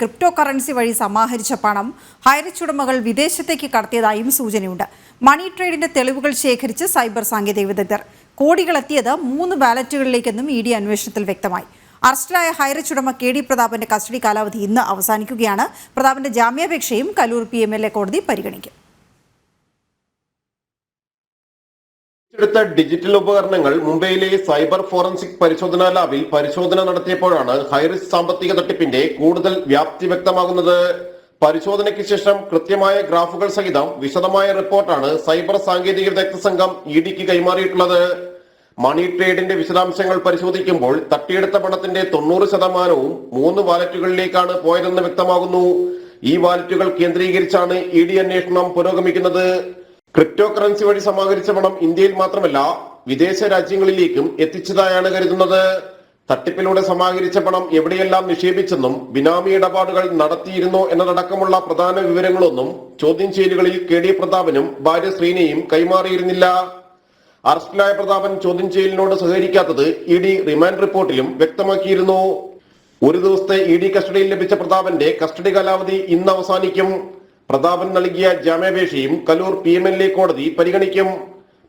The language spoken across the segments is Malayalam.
ക്രിപ്റ്റോ കറൻസി വഴി സമാഹരിച്ച പണം ഹൈറിച്ച് വിദേശത്തേക്ക് കടത്തിയതായും സൂചനയുണ്ട്. മണി ട്രേഡിന്റെ തെളിവുകൾ ശേഖരിച്ച് സൈബർ സാങ്കേതിക വിദഗ്ധർ. കോടികൾ എത്തിയത് മൂന്ന് ബാലറ്റുകളിലേക്കെന്നും ഇ ഡി അന്വേഷണത്തിൽ വ്യക്തമായി. അറസ്റ്റിലായ ഹൈറിച്ച് കെ ഡി പ്രതാപന്റെ കസ്റ്റഡി കാലാവധി ഇന്ന് അവസാനിക്കുകയാണ്. പ്രതാപന്റെ ജാമ്യാപേക്ഷയും Kaloor P M L A കോടതി പരിഗണിക്കും. എടുത്ത ഡിജിറ്റൽ ഉപകരണങ്ങൾ മുംബൈയിലെ സൈബർ ഫോറൻസിക് പരിശോധനാ ലാബിൽ പരിശോധന നടത്തിയപ്പോഴാണ് ഹൈറിസ് സാമ്പത്തിക തട്ടിപ്പിന്റെ കൂടുതൽ വ്യാപ്തി വ്യക്തമാകുന്നത്. പരിശോധനയ്ക്ക് ശേഷം കൃത്യമായ ഗ്രാഫുകൾ സഹിതം വിശദമായ റിപ്പോർട്ടാണ് സൈബർ സാങ്കേതിക വിദഗ്ധ സംഘം ഇ ഡിക്ക് കൈമാറിയിട്ടുള്ളത്. മണി ട്രേഡിന്റെ വിശദാംശങ്ങൾ പരിശോധിക്കുമ്പോൾ തട്ടിയെടുത്ത പണത്തിന്റെ തൊണ്ണൂറ് ശതമാനവും മൂന്ന് വാലറ്റുകളിലേക്കാണ് പോയതെന്ന് വ്യക്തമാകുന്നു. ഈ വാലറ്റുകൾ കേന്ദ്രീകരിച്ചാണ് ഇ ഡി അന്വേഷണം പുരോഗമിക്കുന്നത്. ക്രിപ്റ്റോ കറൻസി വഴി സമാഹരിച്ച പണം ഇന്ത്യയിൽ മാത്രമല്ല വിദേശ രാജ്യങ്ങളിലേക്കും എത്തിച്ചതായാണ് കരുതുന്നത്. തട്ടിപ്പിലൂടെ സമാഹരിച്ച പണം എവിടെയെല്ലാം നിക്ഷേപിച്ചെന്നും ബിനാമി ഇടപാടുകൾ നടത്തിയിരുന്നോ എന്നതടക്കമുള്ള പ്രധാന വിവരങ്ങളൊന്നും ചോദ്യം ചെയ്യലുകളിൽ കെ ഡി പ്രതാപനും ഭാര്യ ശ്രീനയും കൈമാറിയിരുന്നില്ല. അറസ്റ്റിലായ പ്രതാപൻ ചോദ്യം ചെയ്യലിനോട് സഹകരിക്കാത്തത് ഇ ഡി റിമാൻഡ് റിപ്പോർട്ടിലും വ്യക്തമാക്കിയിരുന്നു. ഒരു ദിവസത്തെ ഇ ഡി കസ്റ്റഡിയിൽ ലഭിച്ച പ്രതാപന്റെ കസ്റ്റഡി കാലാവധി ഇന്ന് അവസാനിക്കും. പ്രതാപൻ നൽകിയ ജാമ്യാപേക്ഷയും Kaloor P M L A കോടതി പരിഗണിക്കും.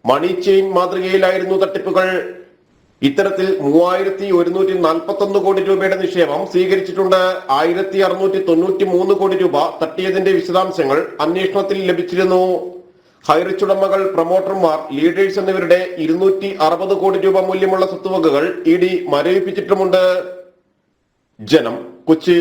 മണി ചെയിൻ മാതൃകയിലായിരുന്നു തട്ടിപ്പുകൾ. ഇത്തരത്തിൽ മൂവായിരത്തി ഒരുന്നൂറ്റി നാൽപ്പത്തി ഒന്ന് കോടി രൂപയുടെ നിക്ഷേപം സ്വീകരിച്ചിട്ടുണ്ട്. ആയിരത്തി അറുന്നൂറ്റി തൊണ്ണൂറ്റി മൂന്ന് കോടി രൂപ തട്ടിയതിന്റെ വിശദാംശങ്ങൾ അന്വേഷണത്തിൽ ലഭിച്ചിരുന്നു. ഹൈറിച്ചുടമകൾ പ്രൊമോട്ടർമാർ ലീഡേഴ്സ് എന്നിവരുടെ ഇരുന്നൂറ്റി അറുപത് കോടി രൂപ മൂല്യമുള്ള സ്വത്തുവകകൾ ഇ ഡി മരവിപ്പിച്ചിട്ടുമുണ്ട്. ജനം കൊച്ചി